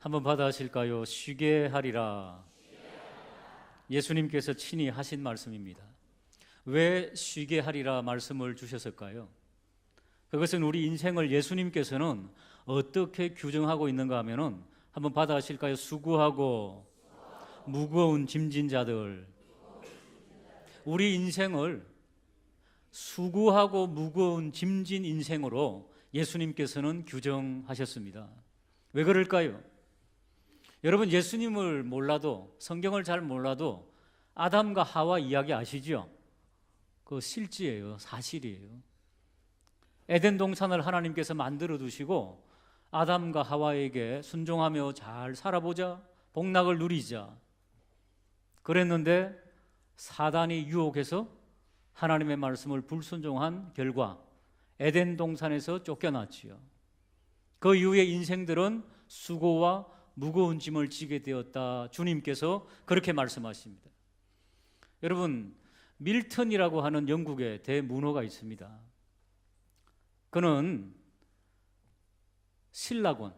한번 받아 하실까요? 쉬게 하리라. 예수님께서 친히 하신 말씀입니다. 왜 쉬게 하리라 말씀을 주셨을까요? 그것은 우리 인생을 예수님께서는 어떻게 규정하고 있는가 하면은 한번 받아 하실까요? 수고하고 무거운 짐진 자들. 우리 인생을 수고하고 무거운 짐진 인생으로 예수님께서는 규정하셨습니다. 왜 그럴까요? 여러분 예수님을 몰라도 성경을 잘 몰라도 아담과 하와 이야기 아시죠? 그 실지예요. 사실이에요. 에덴 동산을 하나님께서 만들어 두시고 아담과 하와에게 순종하며 잘 살아보자. 복락을 누리자. 그랬는데 사단이 유혹해서 하나님의 말씀을 불순종한 결과 에덴 동산에서 쫓겨났지요. 그 이후에 인생들은 수고와 무거운 짐을 지게 되었다. 주님께서 그렇게 말씀하십니다. 여러분, 밀턴이라고 하는 영국의 대문호가 있습니다. 그는 신라곤.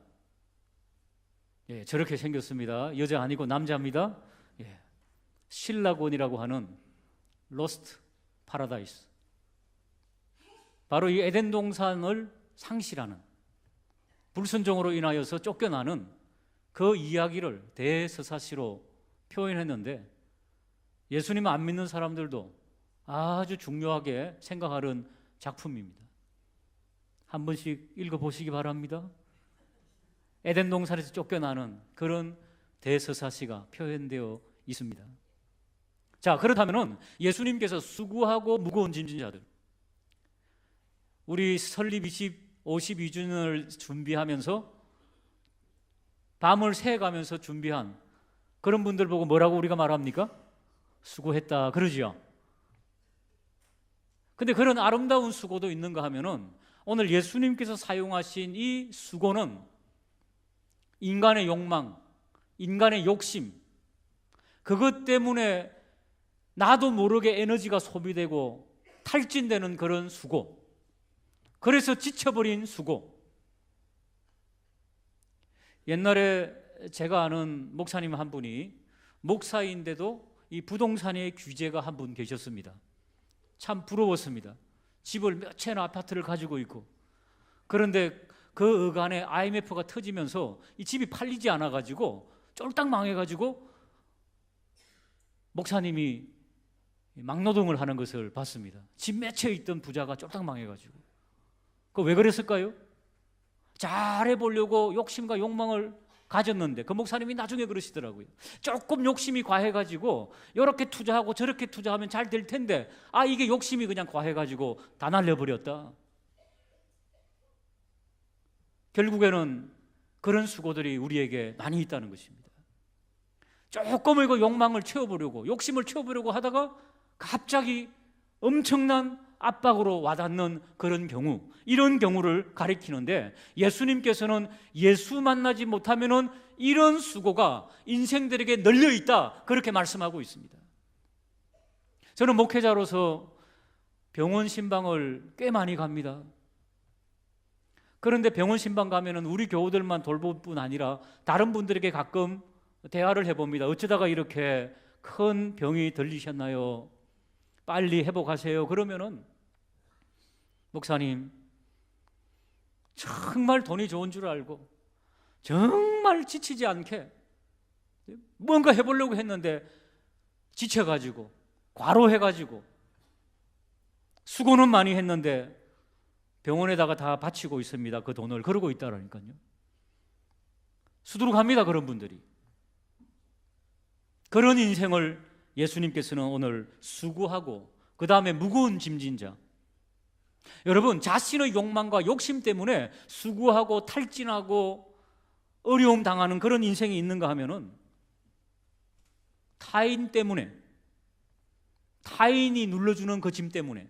예, 저렇게 생겼습니다. 여자 아니고 남자입니다. 예, 신라곤이라고 하는 로스트 파라다이스. 바로 이 에덴 동산을 상실하는 불순종으로 인하여서 쫓겨나는 그 이야기를 대서사시로 표현했는데 예수님 안 믿는 사람들도 아주 중요하게 생각하는 작품입니다. 한 번씩 읽어보시기 바랍니다. 에덴 동산에서 쫓겨나는 그런 대서사시가 표현되어 있습니다. 자, 그렇다면은 예수님께서 수고하고 무거운 짐진자들 우리 설립 20, 52주년을 준비하면서 밤을 새가면서 준비한 그런 분들 보고 뭐라고 우리가 말합니까? 수고했다 그러지요. 근데 그런 아름다운 수고도 있는가 하면은 오늘 예수님께서 사용하신 이 수고는 인간의 욕망, 인간의 욕심, 그것 때문에 나도 모르게 에너지가 소비되고 탈진되는 그런 수고, 그래서 지쳐버린 수고. 옛날에 제가 아는 목사님 한 분이 목사인데도 이 부동산의 규제가 한 분 계셨습니다. 참 부러웠습니다. 집을 몇 채나 아파트를 가지고 있고 그런데 그 어간에 IMF가 터지면서 이 집이 팔리지 않아 가지고 쫄딱 망해 가지고 목사님이 막노동을 하는 것을 봤습니다. 집 몇 채 있던 부자가 쫄딱 망해 가지고 그 왜 그랬을까요? 잘해 보려고 욕심과 욕망을 가졌는데 그 목사님이 나중에 그러시더라고요. 조금 욕심이 과해가지고 이렇게 투자하고 저렇게 투자하면 잘 될 텐데 아 이게 욕심이 그냥 과해가지고 다 날려버렸다. 결국에는 그런 수고들이 우리에게 많이 있다는 것입니다. 조금 이거 욕망을 채워보려고 욕심을 채워보려고 하다가 갑자기 엄청난 압박으로 와닿는 그런 경우, 이런 경우를 가리키는데 예수님께서는 예수 만나지 못하면은 이런 수고가 인생들에게 널려 있다. 그렇게 말씀하고 있습니다. 저는 목회자로서 병원 신방을 꽤 많이 갑니다. 그런데 병원 신방 가면은 우리 교우들만 돌볼 뿐 아니라 다른 분들에게 가끔 대화를 해봅니다. 어쩌다가 이렇게 큰 병이 들리셨나요? 빨리 회복하세요. 그러면은 목사님, 정말 돈이 좋은 줄 알고, 정말 지치지 않게 뭔가 해보려고 했는데 지쳐가지고, 과로해가지고, 수고는 많이 했는데 병원에다가 다 바치고 있습니다. 그 돈을. 그러고 있다라니까요. 수두룩합니다. 그런 분들이. 그런 인생을 예수님께서는 오늘 수고하고, 그 다음에 무거운 짐진 자, 여러분, 자신의 욕망과 욕심 때문에 수고하고 탈진하고 어려움 당하는 그런 인생이 있는가 하면은 타인 때문에 타인이 눌러주는 그 짐 때문에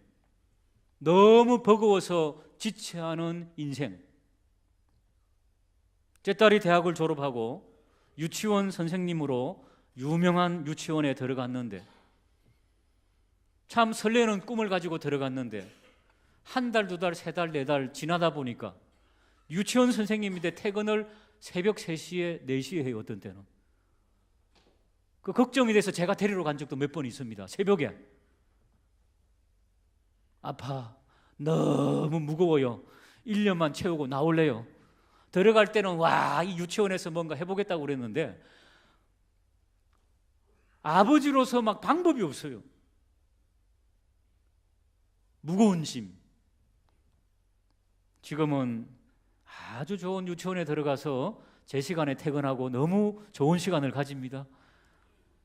너무 버거워서 지체하는 인생. 제 딸이 대학을 졸업하고 유치원 선생님으로 유명한 유치원에 들어갔는데 참 설레는 꿈을 가지고 들어갔는데 한 달, 두 달, 세 달, 네 달 지나다 보니까 유치원 선생님인데 퇴근을 새벽 3시에 4시에 해요 어떤 때는. 그 걱정이 돼서 제가 데리러 간 적도 몇 번 있습니다 새벽에. 아파. 너무 무거워요. 1년만 채우고 나올래요. 들어갈 때는 와 이 유치원에서 뭔가 해보겠다고 그랬는데 아버지로서 막 방법이 없어요. 무거운 짐 지금은 아주 좋은 유치원에 들어가서 제 시간에 퇴근하고 너무 좋은 시간을 가집니다.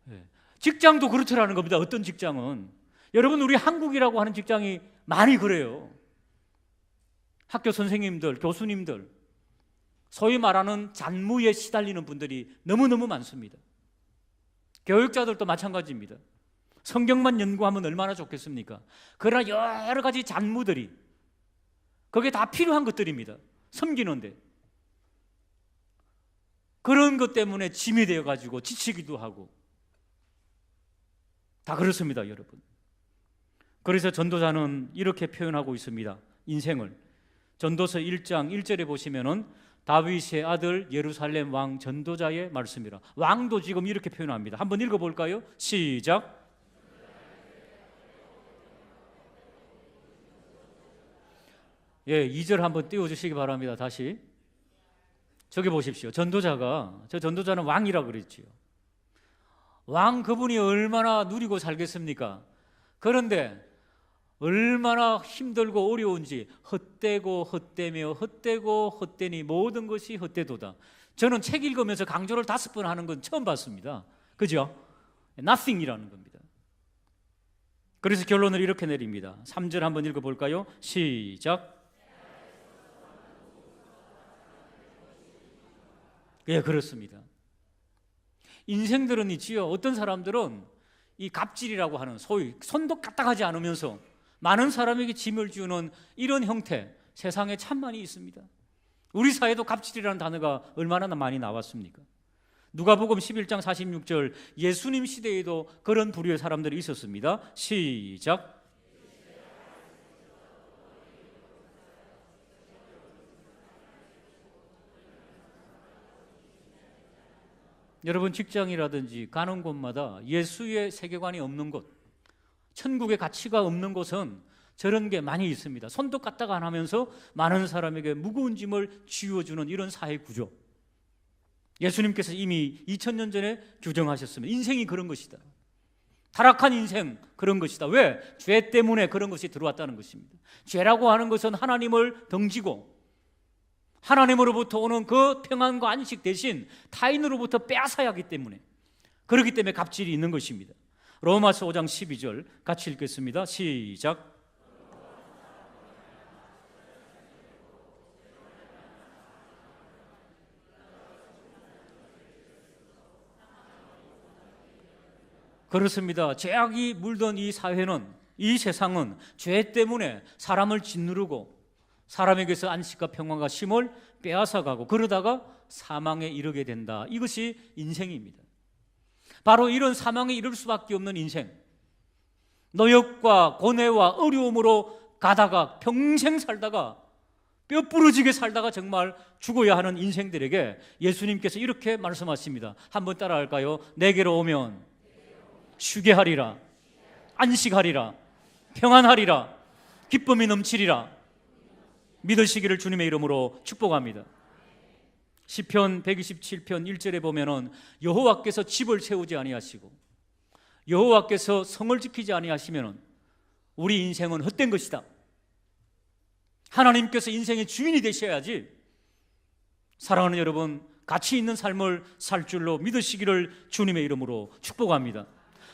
예. 직장도 그렇더라는 겁니다. 어떤 직장은 여러분 우리 한국이라고 하는 직장이 많이 그래요. 학교 선생님들, 교수님들 소위 말하는 잔무에 시달리는 분들이 너무너무 많습니다. 교육자들도 마찬가지입니다. 성경만 연구하면 얼마나 좋겠습니까? 그러나 여러 가지 잔무들이 그게 다 필요한 것들입니다. 섬기는데. 그런 것 때문에 짐이 되어 가지고 지치기도 하고 다 그렇습니다, 여러분. 그래서 전도자는 이렇게 표현하고 있습니다. 인생을 전도서 1장 1절에 보시면은 다윗의 아들 예루살렘 왕 전도자의 말씀이라. 왕도 지금 이렇게 표현합니다. 한번 읽어 볼까요? 시작. 예, 2절 한번 띄워 주시기 바랍니다. 다시. 저기 보십시오. 전도자가 저 전도자는 왕이라 그랬지요. 왕 그분이 얼마나 누리고 살겠습니까? 그런데 얼마나 힘들고 어려운지 헛되고 헛되며 헛되고 헛되니 모든 것이 헛되도다. 저는 책 읽으면서 강조를 다섯 번 하는 건 처음 봤습니다. 그죠? nothing이라는 겁니다. 그래서 결론을 이렇게 내립니다. 3절 한번 읽어 볼까요? 시작. 예, 그렇습니다. 인생들은 있지요. 어떤 사람들은 이 갑질이라고 하는 소위 손도 까딱하지 않으면서 많은 사람에게 짐을 주는 이런 형태 세상에 참 많이 있습니다. 우리 사회도 갑질이라는 단어가 얼마나 많이 나왔습니까? 누가복음 11장 46절 예수님 시대에도 그런 부류의 사람들이 있었습니다. 시작. 여러분 직장이라든지 가는 곳마다 예수의 세계관이 없는 곳, 천국의 가치가 없는 곳은 저런 게 많이 있습니다. 손도 까딱 안 하면서 많은 사람에게 무거운 짐을 쥐어주는 이런 사회 구조. 예수님께서 이미 2000년 전에 규정하셨으면 인생이 그런 것이다. 타락한 인생 그런 것이다. 왜? 죄 때문에 그런 것이 들어왔다는 것입니다. 죄라고 하는 것은 하나님을 덩지고 하나님으로부터 오는 그 평안과 안식 대신 타인으로부터 빼앗아야 하기 때문에 그렇기 때문에 갑질이 있는 것입니다. 로마서 5장 12절 같이 읽겠습니다. 시작. 그렇습니다. 죄악이 물던 이 사회는 이 세상은 죄 때문에 사람을 짓누르고 사람에게서 안식과 평화가 쉼을 빼앗아가고 그러다가 사망에 이르게 된다. 이것이 인생입니다. 바로 이런 사망에 이를 수밖에 없는 인생. 노역과 고뇌와 어려움으로 가다가 평생 살다가 뼈 부러지게 살다가 정말 죽어야 하는 인생들에게 예수님께서 이렇게 말씀하십니다. 한번 따라할까요? 내게로 오면 쉬게 하리라. 안식하리라. 평안하리라. 기쁨이 넘치리라. 믿으시기를 주님의 이름으로 축복합니다. 시편 127편 1절에 보면은 여호와께서 집을 세우지 아니하시고 여호와께서 성을 지키지 아니하시면은 우리 인생은 헛된 것이다. 하나님께서 인생의 주인이 되셔야지 사랑하는 여러분 가치 있는 삶을 살 줄로 믿으시기를 주님의 이름으로 축복합니다.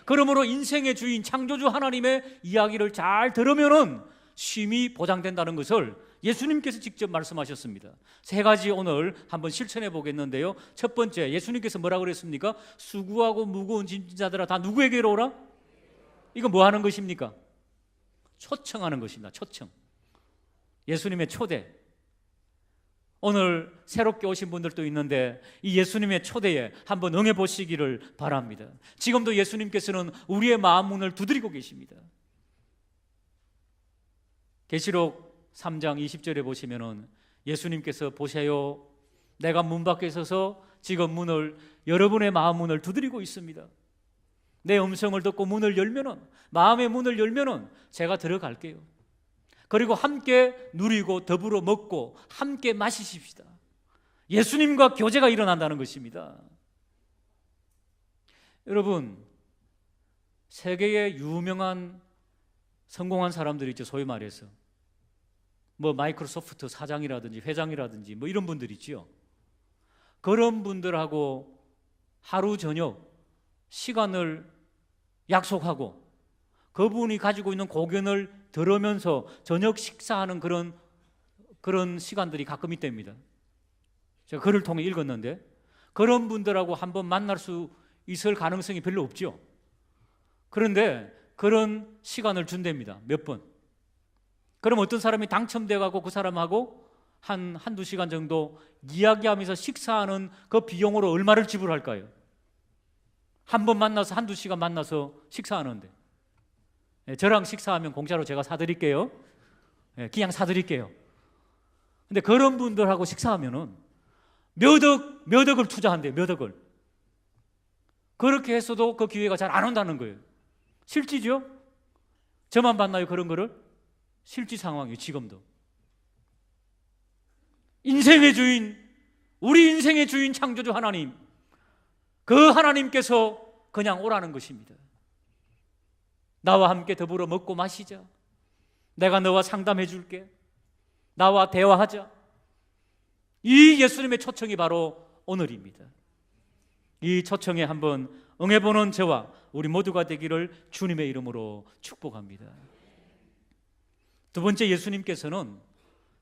그러므로 인생의 주인 창조주 하나님의 이야기를 잘 들으면은 쉼이 보장된다는 것을 예수님께서 직접 말씀하셨습니다. 세 가지 오늘 한번 실천해 보겠는데요. 첫 번째, 예수님께서 뭐라 그랬습니까? 수고하고 무거운 짐자들아 다 누구에게로 오라? 이거 뭐 하는 것입니까? 초청하는 것입니다. 초청. 예수님의 초대. 오늘 새롭게 오신 분들도 있는데 이 예수님의 초대에 한번 응해 보시기를 바랍니다. 지금도 예수님께서는 우리의 마음 문을 두드리고 계십니다. 계시록 3장 20절에 보시면은 예수님께서 보세요. 내가 문 밖에 서서 지금 문을 여러분의 마음 문을 두드리고 있습니다. 내 음성을 듣고 문을 열면은 마음의 문을 열면은 제가 들어갈게요. 그리고 함께 누리고 더불어 먹고 함께 마시십시다. 예수님과 교제가 일어난다는 것입니다. 여러분, 세계의 유명한 성공한 사람들이 있죠. 소위 말해서. 뭐 마이크로소프트 사장이라든지 회장이라든지 뭐 이런 분들 있지요. 그런 분들하고 하루 저녁 시간을 약속하고 그분이 가지고 있는 고견을 들으면서 저녁 식사하는 그런 그런 시간들이 가끔 있답니다. 제가 글을 통해 읽었는데 그런 분들하고 한번 만날 수 있을 가능성이 별로 없죠. 그런데 그런 시간을 준답니다. 몇 번. 그럼 어떤 사람이 당첨돼 가고 그 사람하고 한 한두 시간 정도 이야기하면서 식사하는 그 비용으로 얼마를 지불할까요? 한 번 만나서 한두 시간 만나서 식사하는데 예, 저랑 식사하면 공짜로 제가 사드릴게요. 예, 그냥 사드릴게요. 근데 그런 분들하고 식사하면은 몇 억, 몇 억을 투자한대요, 몇 억을. 그렇게 했어도 그 기회가 잘 안 온다는 거예요. 실지죠? 저만 봤나요, 그런 거를? 실지 상황이에요, 지금도. 인생의 주인, 우리 인생의 주인 창조주 하나님, 그 하나님께서 그냥 오라는 것입니다. 나와 함께 더불어 먹고 마시자. 내가 너와 상담해 줄게. 나와 대화하자. 이 예수님의 초청이 바로 오늘입니다. 이 초청에 한번 응해보는 저와 우리 모두가 되기를 주님의 이름으로 축복합니다. 두 번째 예수님께서는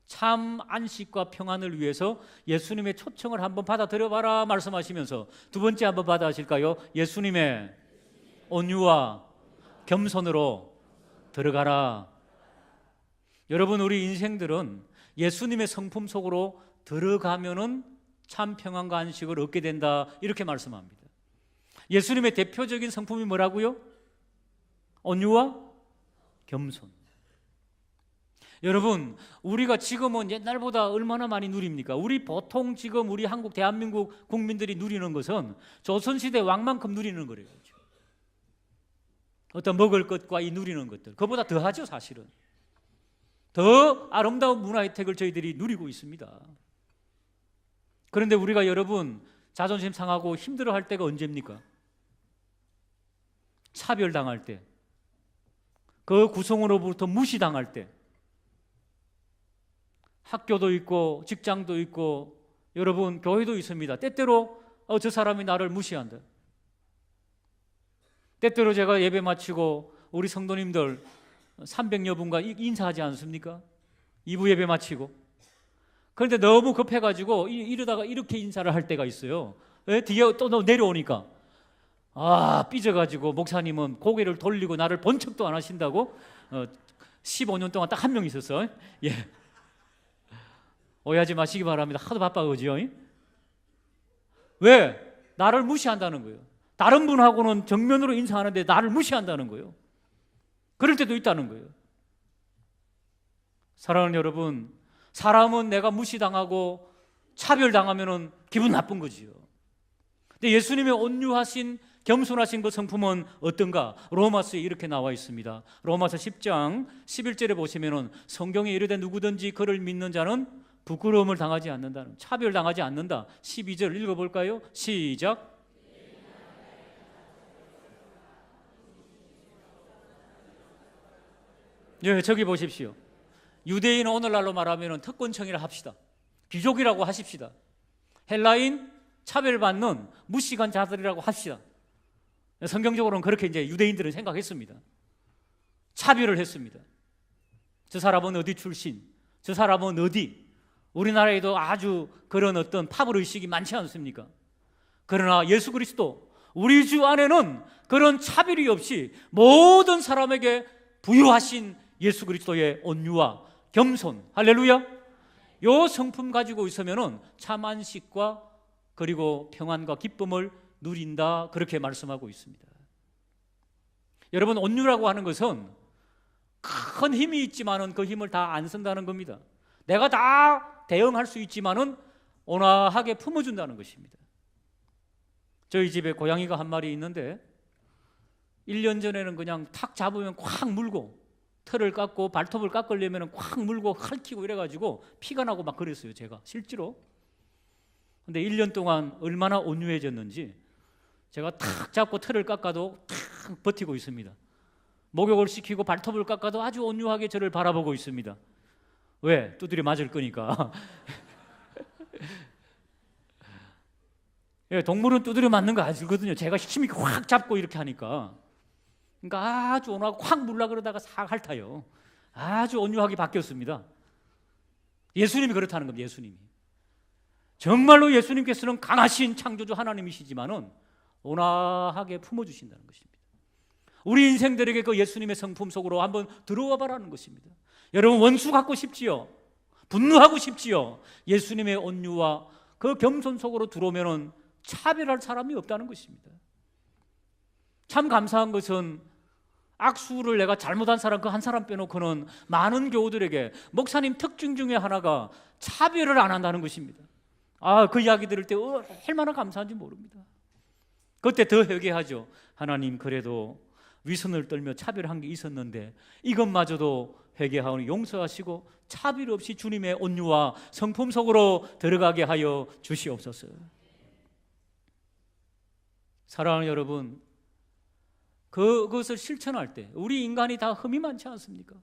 참 안식과 평안을 위해서 예수님의 초청을 한번 받아들여 봐라 말씀하시면서 두 번째 한번 받아 하실까요? 예수님의 온유와 겸손으로 들어가라. 여러분 우리 인생들은 예수님의 성품 속으로 들어가면은 참 평안과 안식을 얻게 된다 이렇게 말씀합니다. 예수님의 대표적인 성품이 뭐라고요? 온유와 겸손. 여러분, 우리가 지금은 옛날보다 얼마나 많이 누립니까? 우리 보통 지금 우리 한국 대한민국 국민들이 누리는 것은 조선시대 왕만큼 누리는 거래요. 어떤 먹을 것과 이 누리는 것들. 그보다 더 하죠, 사실은. 더 아름다운 문화 혜택을 저희들이 누리고 있습니다. 그런데 우리가 여러분 자존심 상하고 힘들어 할 때가 언제입니까? 차별당할 때. 그 구성으로부터 무시당할 때. 학교도 있고 직장도 있고 여러분 교회도 있습니다. 때때로 어, 저 사람이 나를 무시한다. 때때로 제가 예배 마치고 우리 성도님들 300여 분과 인사하지 않습니까? 2부 예배 마치고. 그런데 너무 급해가지고 이러다가 이렇게 인사를 할 때가 있어요. 왜? 뒤에 또 내려오니까. 아, 삐져가지고 목사님은 고개를 돌리고 나를 본 척도 안 하신다고? 어, 15년 동안 딱 한 명 있었어. 예. 오해하지 마시기 바랍니다. 하도 바빠가지요. 왜? 나를 무시한다는 거예요. 다른 분하고는 정면으로 인사하는데 나를 무시한다는 거예요. 그럴 때도 있다는 거예요. 사랑하는 여러분, 사람은 내가 무시당하고 차별당하면 기분 나쁜 거지요. 근데 예수님의 온유하신 겸손하신 그 성품은 어떤가? 로마서에 이렇게 나와 있습니다. 로마서 10장 11절에 보시면은 성경에 이르되 누구든지 그를 믿는 자는 부끄러움을 당하지 않는다는 차별 당하지 않는다. 12절 읽어 볼까요? 시작. 예, 저기 보십시오. 유대인 오늘날로 말하면 특권층이라 합시다. 귀족이라고 하십시다. 헬라인 차별받는 무시간 자들이라고 합시다. 성경적으로는 그렇게 이제 유대인들은 생각했습니다. 차별을 했습니다. 저 사람은 어디 출신? 저 사람은 어디? 우리나라에도 아주 그런 어떤 파벌 의식이 많지 않습니까? 그러나 예수 그리스도 우리 주 안에는 그런 차별이 없이 모든 사람에게 부유하신 예수 그리스도의 온유와 겸손, 할렐루야. 요 성품 가지고 있으면은 참 안식과 그리고 평안과 기쁨을 누린다 그렇게 말씀하고 있습니다. 여러분 온유라고 하는 것은 큰 힘이 있지만은 그 힘을 다 안 쓴다는 겁니다. 내가 다 대응할 수 있지만은 온화하게 품어준다는 것입니다. 저희 집에 고양이가 한 마리 있는데 1년 전에는 그냥 탁 잡으면 콱 물고 털을 깎고 발톱을 깎으려면 콱 물고 핥히고 이래가지고 피가 나고 막 그랬어요 제가. 실제로. 근데 1년 동안 얼마나 온유해졌는지 제가 탁 잡고 털을 깎아도 탁 버티고 있습니다. 목욕을 시키고 발톱을 깎아도 아주 온유하게 저를 바라보고 있습니다 왜? 두드려 맞을 거니까 예, 동물은 두드려 맞는 거 아시거든요 제가 힘있게 확 잡고 이렇게 하니까 그러니까 아주 온화하고 확 물라 그러다가 싹 핥아요. 아주 온유하게 바뀌었습니다. 예수님이 그렇다는 겁니다. 예수님이. 정말로 예수님께서는 강하신 창조주 하나님이시지만은 온화하게 품어주신다는 것입니다. 우리 인생들에게 그 예수님의 성품 속으로 한번 들어와 봐라는 것입니다. 여러분 원수 갖고 싶지요? 분노하고 싶지요? 예수님의 온유와 그 겸손 속으로 들어오면은 차별할 사람이 없다는 것입니다. 참 감사한 것은 악수를 내가 잘못한 사람 그 한 사람 빼놓고는 많은 교우들에게 목사님 특징 중에 하나가 차별을 안 한다는 것입니다. 아, 그 이야기 들을 때 얼마나 감사한지 모릅니다. 그때 더 회개하죠. 하나님 그래도 위선을 떨며 차별한 게 있었는데 이것마저도 회개하오니 용서하시고 차별 없이 주님의 온유와 성품 속으로 들어가게 하여 주시옵소서. 사랑하는 여러분, 그것을 실천할 때 우리 인간이 다 흠이 많지 않습니까?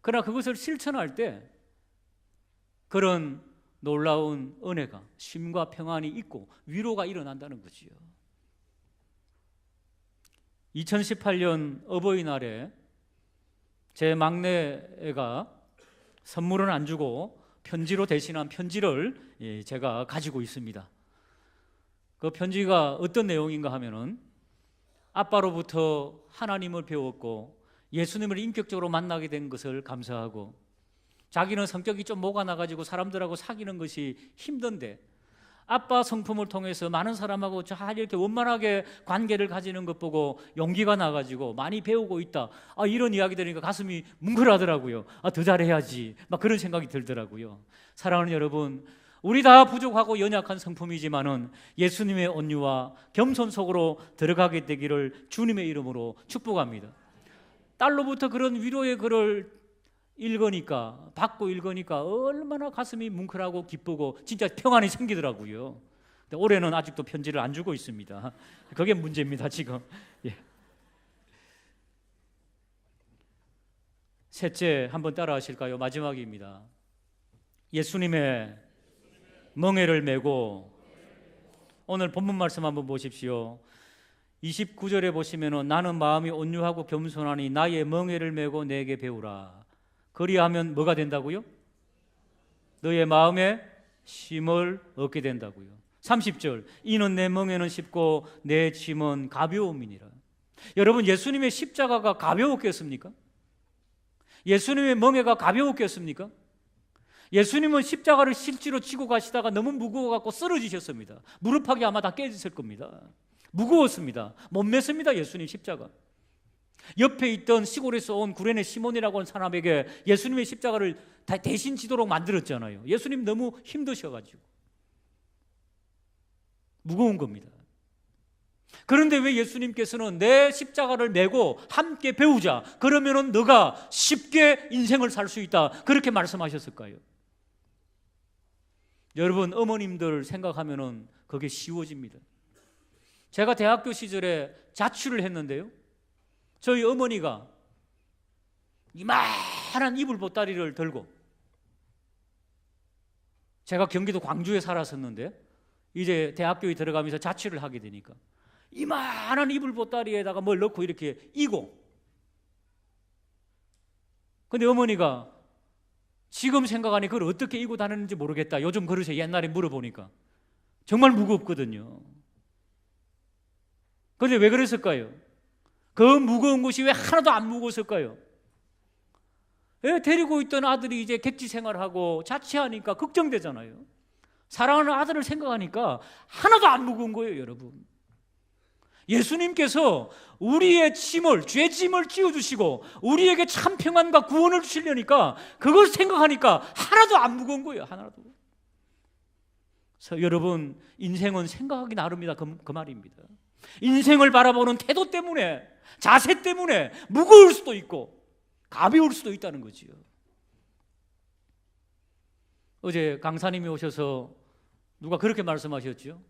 그러나 그것을 실천할 때 그런 놀라운 은혜가 쉼과 평안이 있고 위로가 일어난다는 거지요. 2018년 어버이날에 제 막내가 선물은 안 주고 편지로 대신한 편지를 예, 제가 가지고 있습니다. 그 편지가 어떤 내용인가 하면은 아빠로부터 하나님을 배웠고 예수님을 인격적으로 만나게 된 것을 감사하고 자기는 성격이 좀 뭐가 나가지고 사람들하고 사귀는 것이 힘든데 아빠 성품을 통해서 많은 사람하고 잘 이렇게 원만하게 관계를 가지는 것 보고 용기가 나가지고 많이 배우고 있다. 아, 이런 이야기 들으니까 가슴이 뭉클하더라고요. 아, 더 잘해야지. 막 그런 생각이 들더라고요. 사랑하는 여러분, 우리 다 부족하고 연약한 성품이지만은 예수님의 온유와 겸손 속으로 들어가게 되기를 주님의 이름으로 축복합니다. 딸로부터 그런 위로의 글을 읽으니까 받고 읽으니까 얼마나 가슴이 뭉클하고 기쁘고 진짜 평안이 생기더라고요. 근데 올해는 아직도 편지를 안 주고 있습니다. 그게 문제입니다 지금. 예. 셋째 한번 따라하실까요? 마지막입니다. 예수님의 멍에를 메고 오늘 본문 말씀 한번 보십시오. 29절에 보시면은 나는 마음이 온유하고 겸손하니 나의 멍에를 메고 내게 배우라. 그리하면 뭐가 된다고요? 너의 마음에 쉼을 얻게 된다고요. 30절 이는 내 멍에는 쉽고 내 짐은 가벼움이니라. 여러분 예수님의 십자가가 가벼웠겠습니까? 예수님의 멍에가 가벼웠겠습니까? 예수님은 십자가를 실제로 지고 가시다가 너무 무거워 갖고 쓰러지셨습니다. 무릎팍이 아마 다 깨졌을 겁니다. 무거웠습니다. 못 맸습니다. 예수님 십자가. 옆에 있던 시골에서 온 구레네 시몬이라고 하는 사람에게 예수님의 십자가를 대신 지도록 만들었잖아요. 예수님 너무 힘드셔가지고 무거운 겁니다. 그런데 왜 예수님께서는 내 십자가를 메고 함께 배우자. 그러면은 너가 쉽게 인생을 살 수 있다. 그렇게 말씀하셨을까요? 여러분 어머님들 생각하면은 그게 쉬워집니다. 제가 대학교 시절에 자취를 했는데요. 저희 어머니가 이만한 이불 보따리를 들고 제가 경기도 광주에 살았었는데 이제 대학교에 들어가면서 자취를 하게 되니까 이만한 이불 보따리에다가 뭘 넣고 이렇게 이고 근데 어머니가 지금 생각하니 그걸 어떻게 이고 다녔는지 모르겠다. 요즘 그릇에 옛날에 물어보니까 정말 무겁거든요. 그런데 왜 그랬을까요? 그 무거운 것이 왜 하나도 안 무거웠을까요? 왜 데리고 있던 아들이 이제 객지 생활하고 자취하니까 걱정되잖아요. 사랑하는 아들을 생각하니까 하나도 안 무거운 거예요, 여러분. 예수님께서 우리의 짐을 죄 짐을 찌워 주시고 우리에게 참 평안과 구원을 주시려니까 그걸 생각하니까 하나도 안 무거운 거예요. 하나도. 그래서 여러분 인생은 생각하기 나름이다 그, 그 말입니다. 인생을 바라보는 태도 때문에 자세 때문에 무거울 수도 있고 가벼울 수도 있다는 거지요. 어제 강사님이 오셔서 누가 그렇게 말씀하셨죠?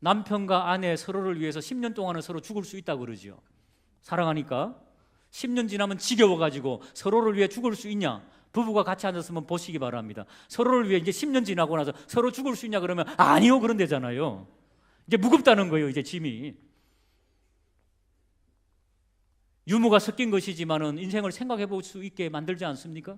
남편과 아내 서로를 위해서 10년 동안은 서로 죽을 수 있다고 그러죠. 사랑하니까 10년 지나면 지겨워 가지고 서로를 위해 죽을 수 있냐? 부부가 같이 앉았으면 보시기 바랍니다. 서로를 위해 이제 10년 지나고 나서 서로 죽을 수 있냐 그러면 아니요 그런 데잖아요. 이제 무겁다는 거예요, 이제 짐이. 유무가 섞인 것이지만은 인생을 생각해 볼 수 있게 만들지 않습니까?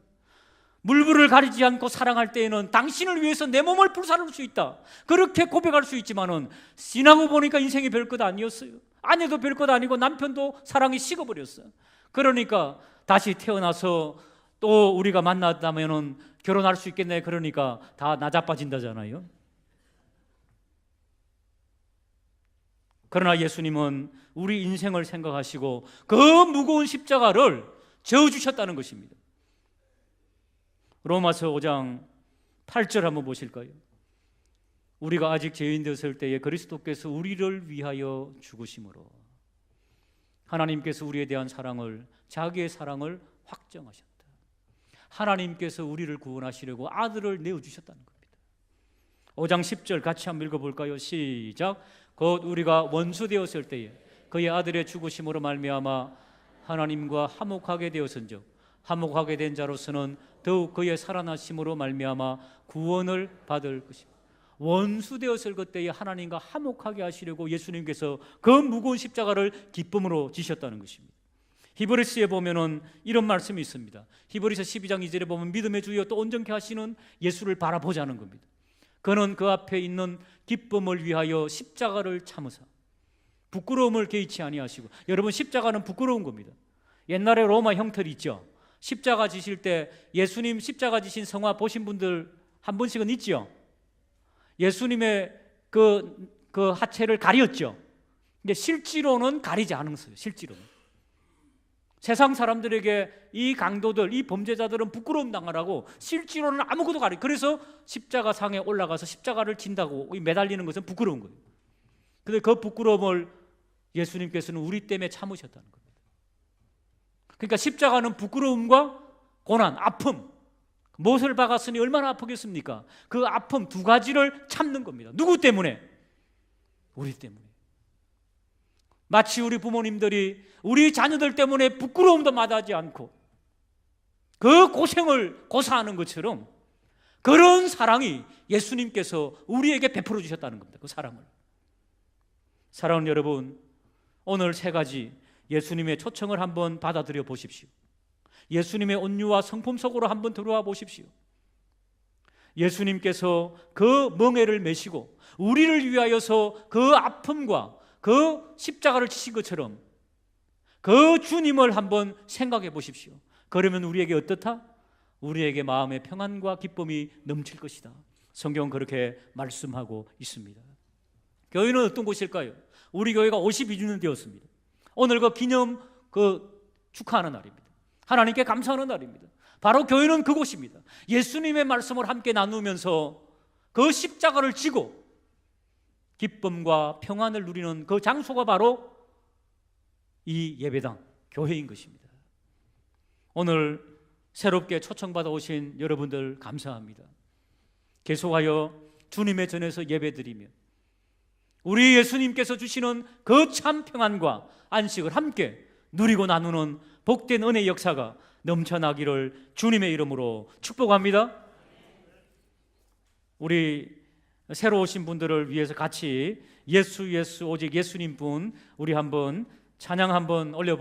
물불을 가리지 않고 사랑할 때에는 당신을 위해서 내 몸을 불사를 수 있다. 그렇게 고백할 수 있지만은 지나고 보니까 인생이 별 것 아니었어요. 아내도 별 것 아니고 남편도 사랑이 식어버렸어요. 그러니까 다시 태어나서 또 우리가 만났다면은 결혼할 수 있겠네. 그러니까 다 나자빠진다잖아요. 그러나 예수님은 우리 인생을 생각하시고 그 무거운 십자가를 져 주셨다는 것입니다. 로마서 5장 8절 한번 보실까요? 우리가 아직 죄인 되었을 때에 그리스도께서 우리를 위하여 죽으심으로 하나님께서 우리에 대한 사랑을 자기의 사랑을 확정하셨다. 하나님께서 우리를 구원하시려고 아들을 내어 주셨다는 겁니다. 5장 10절 같이 한번 읽어 볼까요? 시작. 곧 우리가 원수 되었을 때에 그의 아들의 죽으심으로 말미암아 하나님과 화목하게 되었은즉 화목하게 된 자로서는 더욱 그의 살아나심으로 말미암아 구원을 받을 것입니다. 원수 되었을 그때에 하나님과 화목하게 하시려고 예수님께서 그 무거운 십자가를 기쁨으로 지셨다는 것입니다. 히브리스에 보면은 이런 말씀이 있습니다. 히브리서 12장 2절에 보면 믿음의 주여 또 온전케 하시는 예수를 바라보자는 겁니다. 그는 그 앞에 있는 기쁨을 위하여 십자가를 참으사 부끄러움을 개의치 아니하시고 여러분 십자가는 부끄러운 겁니다. 옛날에 로마 형틀 있죠. 십자가 지실 때 예수님 십자가 지신 성화 보신 분들 한 분씩은 있죠. 예수님의 그, 그 하체를 가렸죠. 근데 실제로는 가리지 않았어요. 실제로는. 세상 사람들에게 이 강도들, 이 범죄자들은 부끄러움 당하라고 실제로는 아무것도 가리. 그래서 십자가 상에 올라가서 십자가를 진다고 매달리는 것은 부끄러운 거예요. 근데 그 부끄러움을 예수님께서는 우리 때문에 참으셨다는 겁니다. 그러니까 십자가는 부끄러움과 고난, 아픔, 못을 박았으니 얼마나 아프겠습니까? 그 아픔 두 가지를 참는 겁니다. 누구 때문에? 우리 때문에. 마치 우리 부모님들이 우리 자녀들 때문에 부끄러움도 마다하지 않고 그 고생을 고사하는 것처럼 그런 사랑이 예수님께서 우리에게 베풀어 주셨다는 겁니다. 그 사랑을. 사랑하는 여러분, 오늘 세 가지 예수님의 초청을 한번 받아들여 보십시오. 예수님의 온유와 성품 속으로 한번 들어와 보십시오. 예수님께서 그 멍에를 메시고 우리를 위하여서 그 아픔과 그 십자가를 치신 것처럼 그 주님을 한번 생각해 보십시오. 그러면 우리에게 어떻다? 우리에게 마음의 평안과 기쁨이 넘칠 것이다. 성경은 그렇게 말씀하고 있습니다. 교회는 어떤 곳일까요? 우리 교회가 52주년 되었습니다. 오늘 그 기념 그 축하하는 날입니다. 하나님께 감사하는 날입니다. 바로 교회는 그곳입니다. 예수님의 말씀을 함께 나누면서 그 십자가를 지고 기쁨과 평안을 누리는 그 장소가 바로 이 예배당, 교회인 것입니다. 오늘 새롭게 초청받아 오신 여러분들 감사합니다. 계속하여 주님의 전에서 예배드리며 우리 예수님께서 주시는 그 참 평안과 안식을 함께 누리고 나누는 복된 은혜 역사가 넘쳐나기를 주님의 이름으로 축복합니다. 우리 새로 오신 분들을 위해서 같이 예수 예수 오직 예수님 분 우리 한번 찬양 한번 올려볼